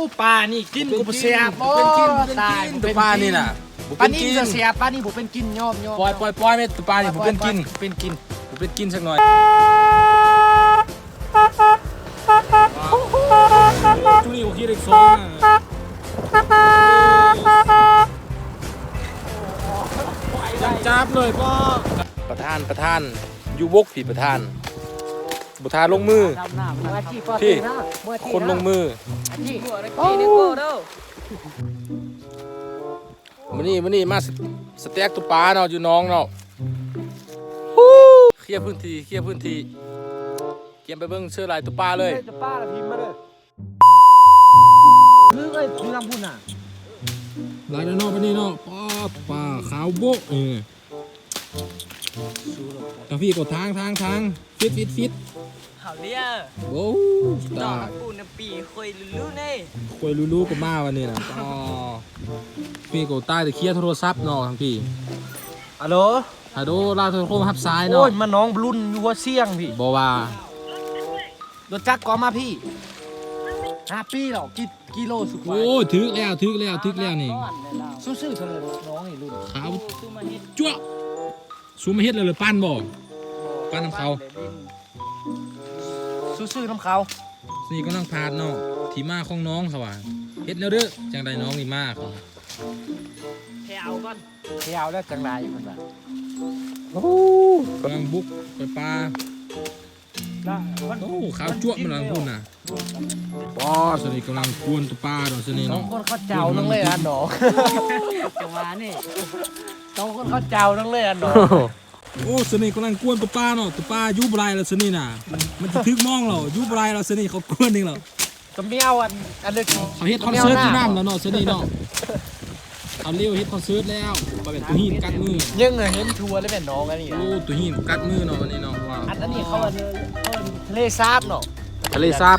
อู้ปลานี่กินกูบ่เสียบเป็นกินเป็นตายกินบ่ตัวเป็นปลากินี่น่ะบ่ปลาเป็นนี่กินจะเสียบปลานี่ผมเป็นกินยอมยอมปล่อยปล่อยปล่อยไม่ตัวปลานี่ผมเป็นกินเป็นกินผมเป็นกินสักหน่อยจุลี่โอเคเด็กสองจับเลยพ่อประธานประธานอยู่วกผีประธาน ประธานลงมือมืออาชีพพี่มืออาชีพคนลงมืออาชีพมานี่มานี่มาสสเต็กตัวปลาเนาะอยู่น้องเนาะฮู้เคลียร์พื้นที่เคลียร์พื้นที่เกียมไปเบิ่งเชื่อลายตัวปลาเลยจะป้าละพิมพ์มาเลยคือไอ้ที่ลำพูนน่ะลายด้านนอกไปนี่เนาะปลาปลาขาวโบะเออทางพี่กดทางทางทางฟิตฟิตฟิต เขาเรียโอ้ตาดปูนปีคุยลู่ๆเนี่ยควยลู่ๆก็มาวันนี้นะอ๋อพี่ก็ใต้แต่เคลียร์โทรศัพท์เนาะทั้งพี่ฮัลโหลฮัลโหลลาวโทรโคมรับซ้ายเนาะยมาน้องรุ่นยัวเสี่ยงพี่บอว่าโดนจักรก็มาพี่ฮาปี้หรอกกิกิโลสุดโอ้ยถึกแล้วถึกแล้วถึกแล้วนี่ซื่อๆเธอลยน้องไอ้รุ่นเขาวจั่วซูมาเฮ็ดเลยเลยปั้นบอกปั้นน้งเขา ซื่อๆน้ำเขานี่ก็นั่งพาดเนาะที่มาของน้องเขาว่าเฮ็ดแล้วเด้อจังใดน้องนี่มาเขา跳ก่อนเที่ยวแล้วจังไรมันแบบกำลังบุกไปปลามันโอ้ขาวจั่วมันหลังพุ่นน่ะป้อสนิทกำลังกวนตัวปลาดอกสนิทสองเนาะคนเขาเจ้านั่งเลยอะน้องจังหวะนี่สองคนเขาเจ้านั่งเลยอะน้อง โอ้สนิทกำลังกวนตัวปลาเนาะตัวปลายุบไรแล้วสนิทน่ะ มันจะถึกมองเรายุบไรแล้วสนิทเขากวนเองเหรอก็เมียวอันอันเล็กเขาเฮ็ดคอนเสิร์ตที่น้ำแล้วเนาะสนิทเนาะเขาเลี้ยวเฮ็ดคอนเสิร์ตแล้วมาเป็นตัวหินกัดมือยังเห็นทัวร์เลยเป็นน้องอันนี้โอ้ตัวหินกัดมือเนาะอันนี้เนาะว้าวอันอันนี้เขาอันเขาอันทะเลสาบเนาะทะเลสาบ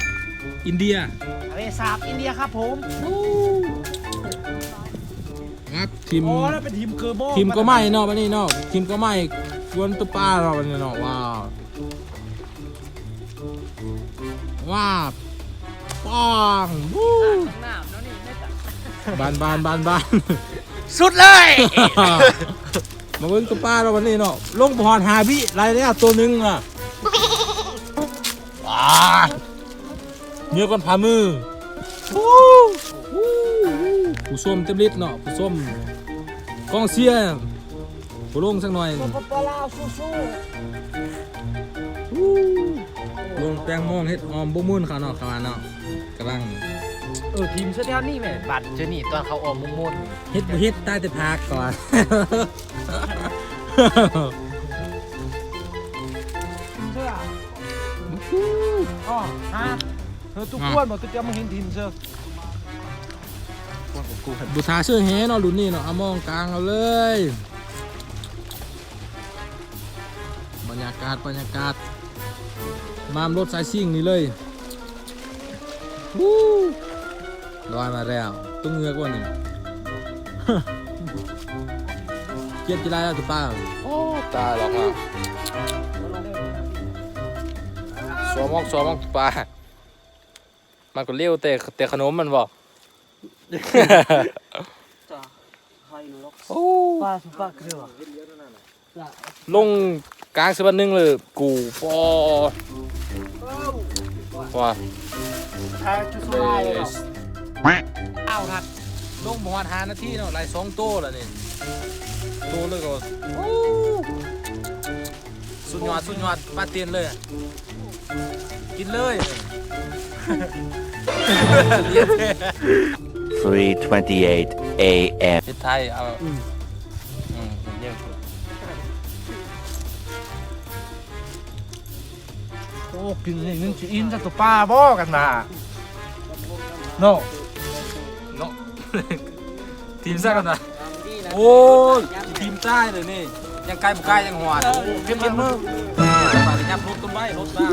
อินเดียทะเลสาบอินเดียครับผมงัดทีมอ๋อแล้วเป็นทีมเกอร์โบทีมก็ไม่เนาะวันนี้เนาะทีมก็ไม่ก วนตัวปลาเราวันนี้เนาะว้าวว้าวป้องวู้หน้าน้องนี่ไม่ตัดบานบานบานบานสุดเลยมาเบิ่งตัวปลาเราวันนี้เนาะลงพรหาบิไรเนี่ยตัวหนึงอะว้าเนื้อกันพามือวู้วู้ผู้ส้มเต็มฤทธิ์เนาะผู้ส้มกองเชีย กูลงสักหน่อยปลาลาวสู้ลงแตงโมเฮ็ดออมบ่มุ่นเขาเนาะเขาว่าเนาะกำลังๆเออทีมเสื้อแถวนี่แม่บัตรเจอนี่ตอนเขาออกมุงมุ่นเฮ็ดบ่เฮ็ดใต้แต่พักก่อน เสื้ออ๋อฮะเธอทุกคนบอกจะมาเห็นทีมเสื้อบูชาเสื้อแฮเนาะรุ่นนี้เนาะเอามองกลางเอาเลย รรยากาศบรรยากาศ มามรถสายซิ่งนี่เลยวู้ลอยมาแล้วตุ้งเงือกว่านี่เกียดจีไรแล้วตุ๊ป้าโอ้ตายหรอกอะสวมอกสวมอกตุ๊ป้ามันก็เลี้ยวแต่แต่ขนมมันบอกโอ้ปลาสุปลาเกลือลง กลางสะบันหนึ่งเลยกูปอว่าทายจุดสุดท้าเลยอ้าวทัดลงประมาณห้านาทีเนาะไล่สองโต้ล้วนี่โต้เลยก็สุดยอดสุดยอดปาเตียนเลย กินเลย3:28 a.m. ไทยเอา อ้กินนี่นึงจะอินจะตัวปลาบ่กันมาโน่เนาะทีมซ่ากันนะโอ้ยทีมใต้เลยนี่ยังไกลบุกไกลยังหัวโอ้เข้มเย็นมือมาเลยยับรถต้นไม้รถมา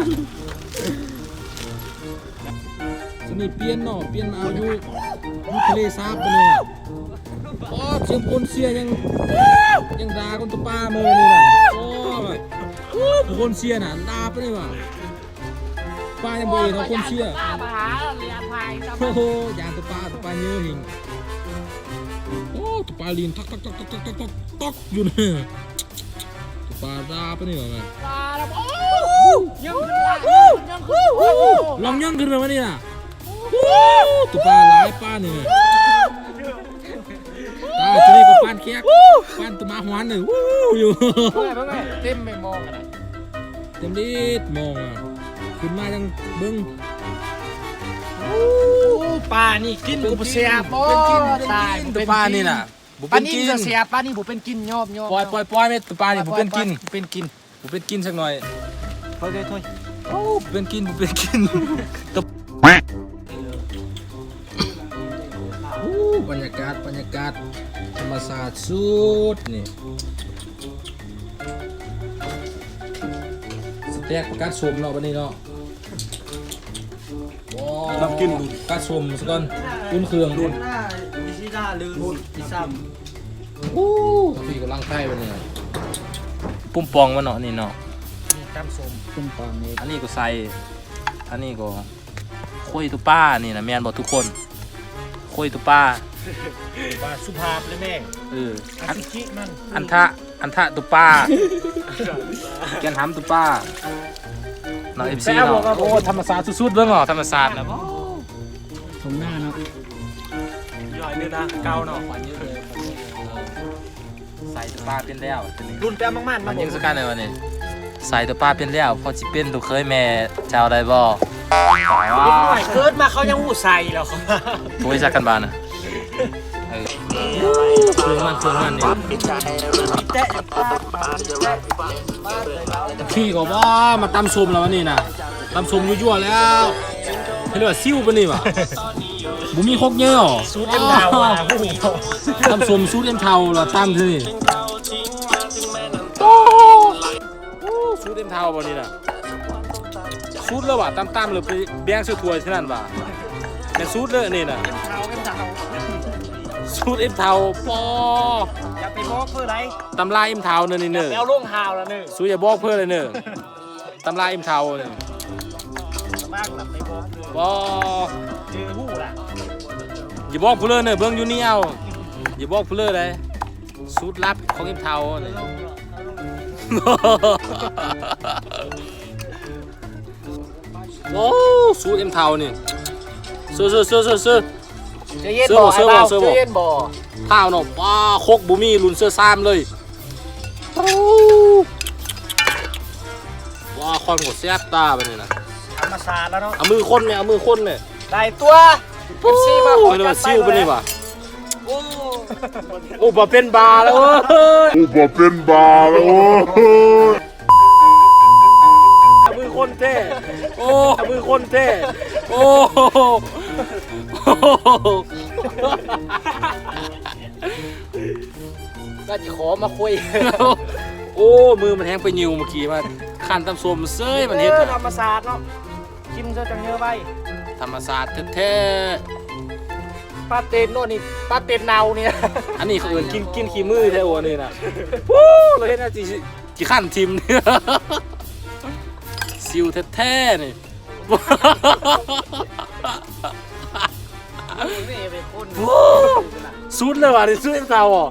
สนิทเปลี่ยนเนาะเปลี่ยนมาเอาอยู่อยู่ทะเลสาบไปเลยโอ๋อเสียงคนเสียยังยังด่าคนตัวปลามือนี่นะโอ้แบบโอ้คนเสียน่ะด่าไปเลยว่ะ ปลายังบ่เห็นเอาคนเชื่อป้ามาหาเรียนไทยโอ้โหยางตัวปลาตัวปลาเยอะหิงโอ้ตัวปลาลีนตักตักตักตักตักตักตักตักอยู่เนะตัวปลาดาปะเนี่ยเหรอปลาแล้วโอ้ยังยังลองย่างขึ้นมาวันนี้น่ะตัวปลาหลายปลาเนี่ยตาจะได้กับปานเคียกปานตัวมาหวานเลยอยู่เต็มไม่มองอะไรเต็มดีดมองอะ ขึ้นมายังเบิ้งปลานี่กินกูเสียบเป็นกินเป็นกินตัวปลานี่น่ะบุปลาเป็นนี่กินจะเสียปลานี่บุเป็นกินยอบยอบปล่อยปล่อยปล่อยไม่ตัวปลานี่บุเป็นกินเป็นกินบุเป็นกินสักหน่อยเฮ้ยเฮ้ยโอ้เป็นกินบุเป็นกินตัวโอ้บรรยากาศบรรยากาศธรรมศาสตร์สุดนี่สเต็กประกาศสมเนาะวันนี้เนาะ น้ำกินประกาศสมสักก่อนคุ้นเครื่องดุนดิชิดาลืมดิซัมโอ้พี่กำลังไข่วันนี้ปุ่มปองวะเนาะนี่เนาะตามสมขึ้นปองนี้อันนี้ก็ใส่อันนี้ก็คุยตุป้านี่นะแมนบอกทุกคนคุยตุป้าปลาสุภาพเลยแม่เอออัอันนกิมันอันทะอันทะตุป้าแกนหำตุป้าเนาะเอฟซีเนาะโอ้ธรรมศาสตร์สุดๆเบิ่งเหรอธรรมศาสตร์นะผมหน้าเนาะย่อยเลยนะเกาเนาะขวัญเยอะเลยใส่ตุป้าเป็นแล้วตัวนี้รุ่นแป้งมากๆมัมานยิงสกันเลยวันนี้ใส่ตุป้าเป็นแล้วพอจิเป็นตุเคยแม่เจ้าได้บ่ว้าวเกิดมาเขายังหูใส่แล้วเขาตัวจักกันบานนะเออเครื่องมันเครื่องมันนี่ ขี้ก็ว่ามาตำส้มแล้ววันนี้นะตำส้มยั่วๆแล้วเรียกว่าซิ่วปะนี่วะบุมีคกเยอะหรอสูตรเอ็มดาวอะผู้หญิงตำส้มสูตรเอ็มเทาแล้วตำที่นี่สูตรเอ็มเทาปะนี่นะสูตรแล้วว่ะตำตำๆเลยไปแบ่งซื้อถ้วยที่นั่นว่ะเป็นสูตรเลยนี่นะเท้ากันเท้า สูตรเอ็มเทาปออย่าไปบอกเพื่ออะไรตำลายเอ็มเทาเนอะนี่เนอะแล้วลงเท้าแล้วเนอะสูอย่าบอกเพื่อเลยเนอะตำลายเอ็มเทาเนี่ยมากหลับไปบอกเลยบอเจอหูล่ะอย่าบอกเพื่อเลยเนอะเบิ้งอยู่นี่เอาอย่าบอกเพื่อเลยสูตรลับของเอ็มเทาเนี่ยโอ้สูตรเอ็มเทานี่ซื้อซื้อซื้ อซื้อซื้อจะเย็นเสื้อบ่บ่เสื้อบ่เสื้อบ่จะเย็นบ่ข้าวเนาะว้าคกบุมีลุนเสื้อซ้ำเลยว้าคอนกดแซ่บตาไปเลยนะธรรมศาสตร์แล้วเนาะเอามือคนเนี่ยเอามือคนเนี่ยได้ตัวเอฟซีมาขอเรียกจัว่าดซิ่วไปเลนี่ยว่ะโอ้บ่เป็นบาแล้วเว้ย Uba เป็นบาแล้วโว้ยเอามือคนเท่โอ้เอามือคนเท่โอ้โห ก็จะขอมาคุยโอ้ มือมันแห้งไปยิวเมื่อกี้มาขันตำส้มเซ้ยมันเฮ็ดอออะธรรมศาสตร์เนาะกินจะจังเยอะไปธรรมศาสตร์แท้ปลาเต็นโน่นนี่ปลาเต็นเนาเนี่ยๆอันนี้เขาเอิ้นกินกินขี้มือแท้โอ้นี่น่ะวู้เราเฮ็ดน่าจิจิขั้นทิมเนี่ยซิวแท้ๆนี่ นี่เป็นคนสุดเลยว่ะนี่สุดเอ็มเทาอะ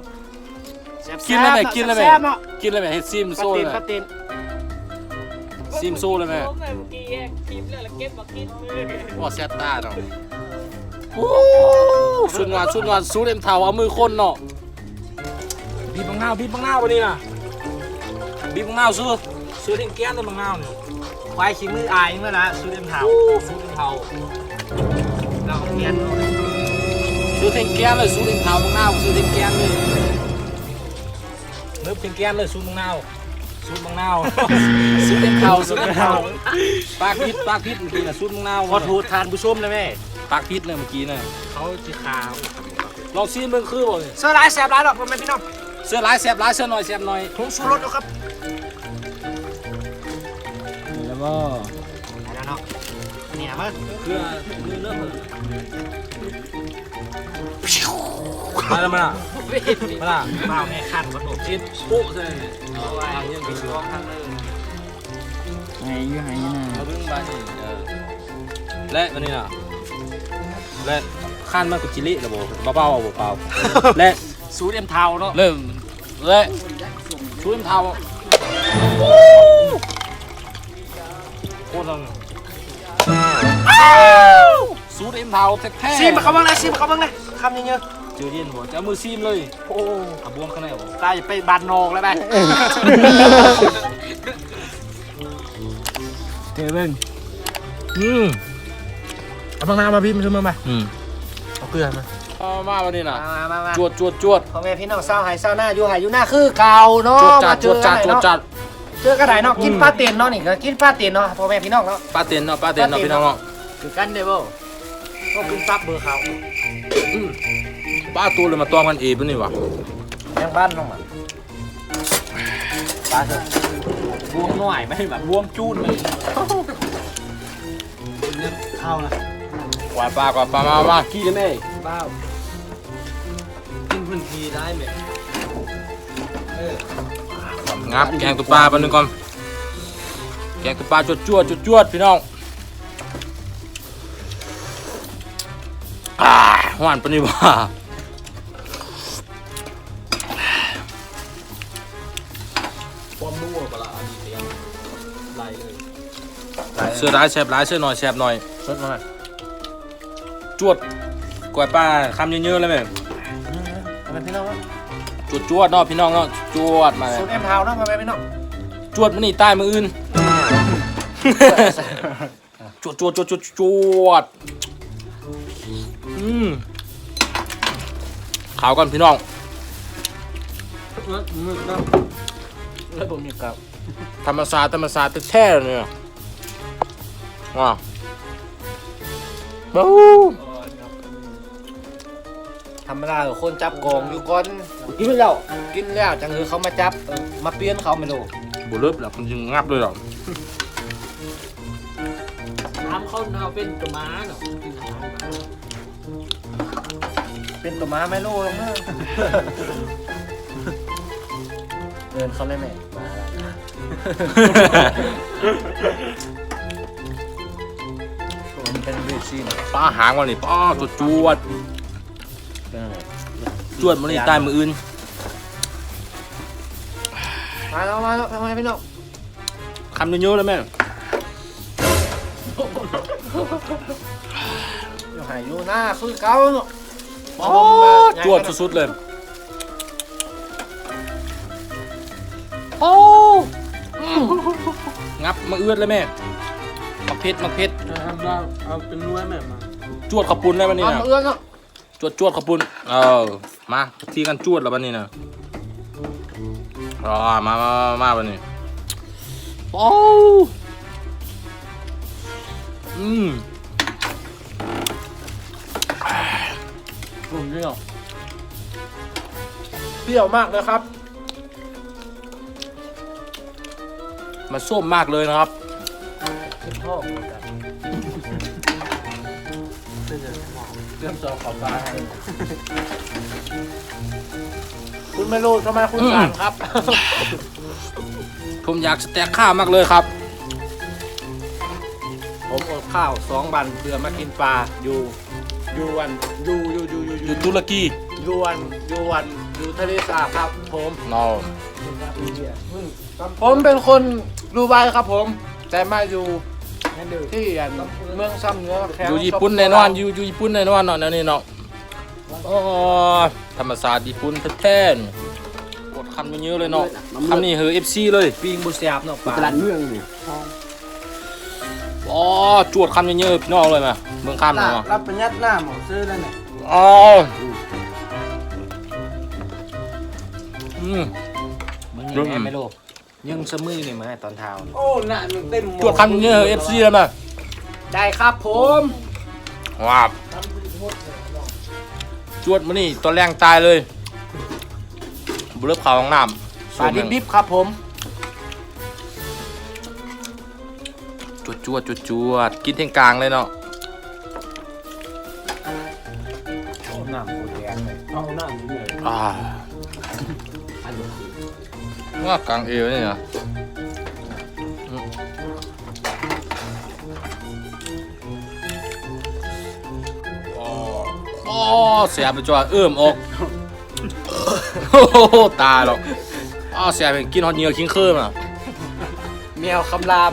กินแล้วไหมกินแล้วไหมแซ่บเนาะกินเลยไหมเฮ็ดซิมปลาโซ่เลเต็ยนไหมปลาเต็นซิมโซ่เลยไหมผมเมื่อกี้แยกคลิปแล้วแล้วเก็บมากินมือว่าแซ่บตาเนาะโอ้สุดงานสุดงานสุดเอ็มเทาเอามือคนเนาะบีบบังนาวบีบบังนาววันนี้น่ะบีบบังนาวซื้อซื้อทิ้งแก้นเลยบังนาวเนี่ยควายขี้มืออายเมื่อละสูตรเอ็มเท้าโอ้สุดเอ็มเทาเราเพียน ซื้อทิ้งแก้นเลยสุดเอ็มเทาบังหน้าวซื้อทิ้งแก้นเลยเนิบทิ้งแก้นเลยสุดบังนาสุดบังนาสุดเอ็มเทาสุดเอ็มเทาปากพิษปากพิษเมื่อกี้นะสุดบังนาวขอโทษทานผู้ชมนะแม่ปากพิษเลยเมื่อกี้น่ะเขาจีขาวลองซีนเบิ่งคือบ่นี่เสื้อลายแสบลายหรอกพ่อแม่พี่น้องเสื้อลายแซ่บลายเสื้อหน้อยแซ่บน้อยผงชูรสนะครับแล้วบ่ไปแล้วเนาะนี่นะมั้งเพื่อมือเริ่ม มาแล้วมาละมาละเปล่าแม่ขันวัดอกชิดปุ๊ใส่เอาไว้ยังกี่ชั่วไงอยู่ไหนนะเอาเบิ่งบาดนี่เออและอันนี้น่ะและขั้นมันกุจิลิระบบเบาๆเอาเบาๆและสูดเอ็มเทาเนาะเริ่มและชูมเทาโคตรดังสูดเอ็มเทาแท้ๆซีมเขาบ้างนะซีมเขาบ้างนะคำยังเงี้ย เจอเย็นหัวจะเอามือซีมเลย โอ้อาบวมข้างในบ่ตายไปบานนอกแล้วได้เจอเบิ่งอืมเอาบางนามาพี่มาช่วยมาไหมอืมเอาเกลือมาเอามาวันนี้น่ะ มามามาจวดจวดจวดพ่อแม่พี่น้องเศร้าหายเศร้าหน้าอยู่หายอยู่หน้าคือเก่าเนาะจวดจัมาดเจจวอดกัจันดไหนจวดเนาะจัดเจอกันไหนเนาะกินปลาเตียนเนาะนี่ก็กินปลาเตียนเนาะพ่อแม่พี่น้องเนาะป้าเต็นเนาะป้าเต็นเนาะพี่น้องเนาะคือกันได้บ่ก็กินปลาเบอร์เขา ป้าตัวเลยมาตอมกันเองปุ่นนี่วะยังบ้านน้องมันปลาเถอะบวมหน่อยไม่แบบบวมจูนเลยเข้าละกวาดปลากวาดปลามามาขี้ได้ไหมเป้ากินพื้นที่ได้ไหมงับแกงตัวปลาแป๊บนึงก่อนแกงตัวปลาจวดจวดจวดจวดพี่น้องอ่าหวานปะนี่วะควา เสื้อร้ายแสบร้ายเสื้อหน่อยแสบหน่อยสดหน่อยจวดกวาดปลาคำเยอะๆเลยแม่พ่อแม่พี่น้องเนาะจวดจวดเนาะพี่น้องเนาะจวดมาเลยสูตรเอ็มพาวเนาะพ่อแม่พี่น้องจวดมันนี่ใต้มืออื่นจวดจวดจวดจวดจวดอืมขาวกันพี่น้องแล้วผมมีกับธรรมศาสตร์ธรรมศาสตร์แท้ๆเลยเนี่ย ว้าวบู๊ธรรมดาคนจับกองอยู่ก่อนกินแล้ว กินแล้วจังคือเขามาจับเออมาเปลี่ยนเขาไม่รู้บุเลิบแล้วมันจึงงับเลยหรอน้ำเขาเอาเป็นตัวม้าเนาะเป็นตัวม้าไม่รู้หรอกเนอะเดินเขาเลยแม่ ซีนป้าหางวันนี้ป้าจวดจวดจวดมันนี่ใต้มืออื่นมาแล้วมาแล้วทำไมพี่น้องคำเยอะๆเลยแม่อยู่หายอยู่หน้าคือเก่าเนาะป้าจวดสุดๆเลยโอ้งับมาเอื้อนเลยแม่มักเพชรมักเพชร เอาเป็นนัวแม่มาจวดขอบปุนได้วันนี้เอานะมาเอื้อนเนาะจวดจวดขอบปุนเออมาทีกันจวดแล้ววันนี้นะรอมามามามาวันนี้โอ้อืมผมเปรี้ยวเปรี้ยวมากเลยครับ มันส้มมากเลยนะครับ เป็นพ่อเหมือนกัน เรื่องจอขอบฟ้าให้คุณไม่รู้ทำไมคุณอืมสั่งครับ ผมอยากสแต็กข้าวมากเลยครับ ผมอดข้าวสองวันเพื่อมากินปลาอยู่อยู่วันอยู่อยู่อยู่อยู่อยู่ตุรกีอยู่วันอยู่วันอยู่ทะเลสาบครับ ผมนอผมเป็นคนดูไบครับผม แต่มาอยู่ ที่อันเมืองซ้ำเนื้อแข็งอยู่ญี่ปุ่นแน่นอนอยู่อยู่ญี่ปุ่นแน่นอนเนาะแนวนี้เนาะโอ้ธรรมศาสตร์ญี่ปุ่นแท้ๆนี่กดคำเยอะเลยเนาะคำนี้เหอ FC เลยปิงบุษยาบเนาะปลาตลาดเมืองนี่อ๋อจวดคำเยอะๆพี่น้องเลยมาเมืองข้ามเนาะรับปัญญาหน้าหมอซื้อแล้วเนี่ยอ๋ออืมมึงยังไงไม่รู้ ยังสมือนี่มาให้ตอนเท้าโอ้หน้ามันเต็มจวดคำเยอะๆ FC เลยมาได้ครับผมว้าวจวดมานี่ตอนแรงตายเลยบุเลิบขาวของน้ำปลาดิบดิบครับผมจวดจวดจวดจวดกินเที่ยงกลางเลยเนาะน้ำโคตรแดงเลยเอาหน้าอยู่เลยอ่าอันนี้ ว่ากลางเอวนี่เหรออืมเสียไปจ้าเอื้อมออกโอ้โหตายหรอกอ๋อเสียเป็นกินฮอตเหนียวคิงเคิร์มอะแมวคำราม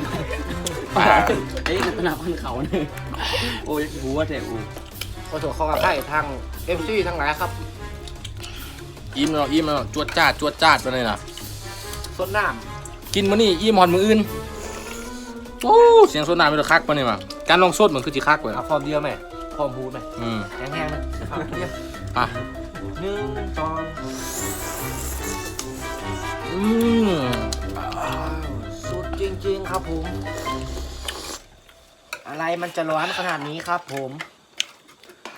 ไอ้เป็นหน้าคนเขาเนี่ยโอ้ยหัวแต่อูขอโทษขอกระไทยทางเอฟซีทั้งหลายครับ อิ่มแล้วอิ่มแล้วจวดจ้าดจวดจ้าดไปเลยนะส้นน้กินมื้อนี้อิ่มฮอนมื้ออื่นโอ้เสียงโซดาไม่ได้คักปะเนี่ยมาการลองโซดเหมือนคือจิคักเว้ยำเอาฟอร์มเดียวไหมฟอร์มบูไหมอืมแห้งๆไหมครับเดียวอะหนึ่งสองอืมสุดจริงๆครับผม อะไรมันจะร้อนขนาดนี้ครับผม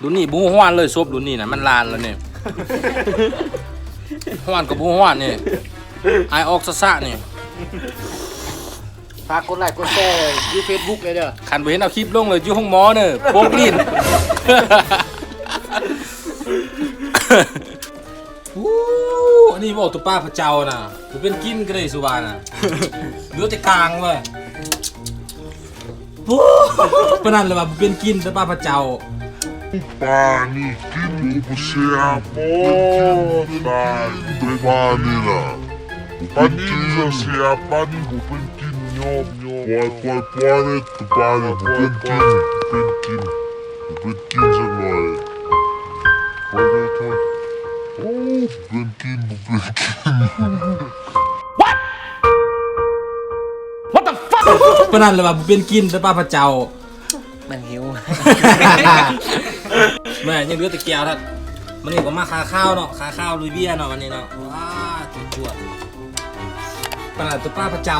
รุ่นนี้บูฮ้วนเลยซบรุ่นนี้นะมันลานแล้วเนี่ย ฮ้วนกับบูฮ้วนนี่ไอออกซะซะนี่ฝากกดไลค์กดแชร์ที่เฟซบุ๊กเลยเด้อคันไปเห็นเอาคลิปลงเลยอยู่ห้องหมอเนี่ยโปกลิ้นวู้อันนี้บอกตัวป้าพระเจ้าน่ะมันเป็นกินก็ได้สุวรรณน่ะเหลือแต่กลางเว้ยวู้ปะนั่นเลยว่ามันเป็นกินแต่ป้าพระเจ้า Pani, que você amor, pani, pani lá. Pani, você é pani, o pentin, nhom, nhom. Poi, poi, poi, tu pani, o pentin, o pentin, o pentin sa noi. Poi, poi, poi. Oh, pentin, o pentin. ปะนั่นเลยว่ามันเป็นกินแต่ป้าพระเจ้า มันหิว แม่ยังเหลือแต่เกียวท่านมันนี่ก็มาคาข้าวเนาะคาข้าวลุยเบี้ยเนาะวันนี้เนาะว้าจุดจวดปลาตุ๊ป้าพระเจ้า